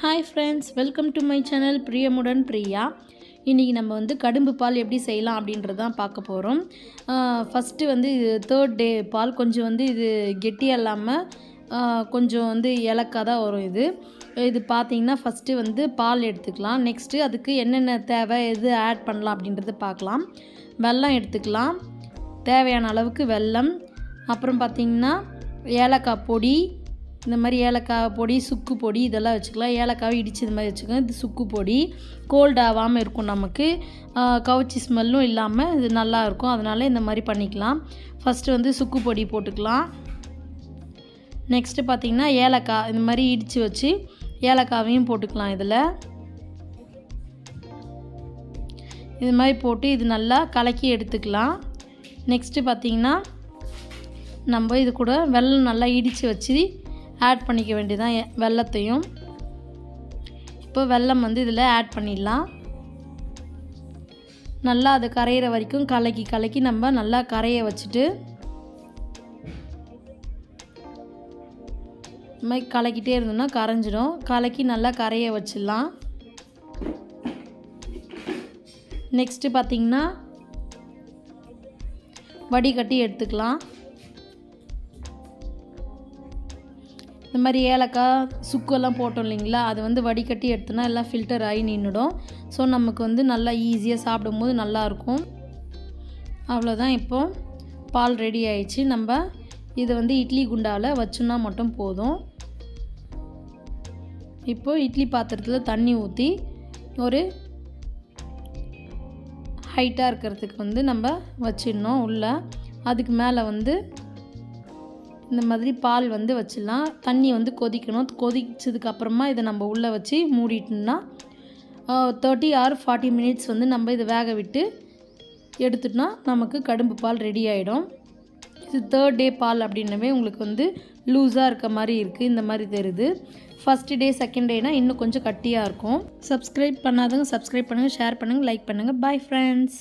Hi friends welcome to my channel பிரியமுடன் பிரியா இன்றைக்கி நம்ம வந்து கடும்பு பால் எப்படி செய்யலாம் அப்படின்றது தான் பார்க்க போகிறோம் ஃபஸ்ட்டு வந்து இது தேர்ட் டே பால் கொஞ்சம் வந்து இது கெட்டியாக இல்லாமல் கொஞ்சம் வந்து இலக்காக தான் வரும் இது. இது பார்த்தீங்கன்னா ஃபஸ்ட்டு வந்து பால் எடுத்துக்கலாம். நெக்ஸ்ட்டு அதுக்கு என்னென்ன தேவை எது ஆட் பண்ணலாம் அப்படின்றத பார்க்கலாம். வெல்லம் எடுத்துக்கலாம். தேவையான அளவுக்கு வெல்லம். அப்புறம் பார்த்திங்கன்னா ஏலக்காய் பொடி இந்த மாதிரி ஏலக்காய் பொடி சுக்கு பொடி இதெல்லாம் வச்சுக்கலாம். ஏலக்காவை இடித்து இது மாதிரி வச்சுக்கலாம். இது சுக்கு பொடி கோல்ட் ஆகாமல் இருக்கும் நமக்கு. கவுச்சி ஸ்மெல்லும் இல்லாமல் இது நல்லா இருக்கும். அதனால் இந்த மாதிரி பண்ணிக்கலாம். ஃபஸ்ட்டு வந்து சுக்கு பொடி போட்டுக்கலாம். நெக்ஸ்ட்டு பார்த்திங்கன்னா ஏலக்காய் இந்த மாதிரி இடித்து வச்சு ஏலக்காவையும் போட்டுக்கலாம் இதில். இது மாதிரி போட்டு இது நல்லா கலக்கி எடுத்துக்கலாம். நெக்ஸ்ட்டு பார்த்திங்கன்னா நம்ம இது கூட வெள்ளம் நல்லா இடித்து வச்சு ஆட் பண்ணிக்க வேண்டியதான் வெள்ளத்தையும் வெல்லத்தையும். இப்போ வெல்லம் வந்து இதில் ஆட் பண்ணிடலாம். நல்லா அது கரையிற வரைக்கும் கலக்கி கலக்கி நம்ம நல்லா கரைய வச்சுட்டு இந்த மாதிரி கலக்கிட்டே இருந்தோம்னா கரைஞ்சிடும் கலக்கி நல்லா கரைய வச்சிடலாம். நெக்ஸ்ட்டு பார்த்திங்கன்னா வடிகட்டி எடுத்துக்கலாம். இந்த மாதிரி ஏலக்காய் சுக்கெல்லாம் போட்டோம் இல்லைங்களா? அது வந்து வடிகட்டி எடுத்தோன்னா எல்லாம் ஃபில்டர் ஆகி நின்றுடும். ஸோ நமக்கு வந்து நல்லா ஈஸியாக சாப்பிடும்போது நல்லாயிருக்கும். அவ்வளோதான் இப்போது பால் ரெடி ஆயிடுச்சு. நம்ம இதை வந்து இட்லி குண்டாவில் வச்சோன்னா மட்டும் போதும். இப்போது இட்லி பாத்திரத்தில் தண்ணி ஊற்றி ஒரு ஹைட்டாக இருக்கிறதுக்கு வந்து நம்ம வச்சிடணும் உள்ளே. அதுக்கு மேலே வந்து இந்த மாதிரி பால் வந்து வச்சிடலாம். தண்ணி வந்து கொதிக்கணும். கொதிச்சதுக்கப்புறமா இதை நம்ம உள்ளே வச்சு மூடிட்டோம்னா தேர்ட்டி ஆர் ஃபார்ட்டி மினிட்ஸ் வந்து நம்ம இதை வேக விட்டு எடுத்துட்டோம்னா நமக்கு கடும்பு பால் ரெடி ஆகிடும் இது தேர்ட் டே பால் அப்படின்னவே உங்களுக்கு வந்து லூஸாக இருக்க மாதிரி இருக்குது இந்த மாதிரி தெரியுது. ஃபஸ்ட்டு டே செகண்ட் டேனா இன்னும் கொஞ்சம் கட்டியாக இருக்கும். சப்ஸ்கிரைப் பண்ணாதவங்க சப்ஸ்கிரைப் பண்ணுங்கள் ஷேர் பண்ணுங்கள் லைக் பண்ணுங்கள் பை ஃப்ரெண்ட்ஸ்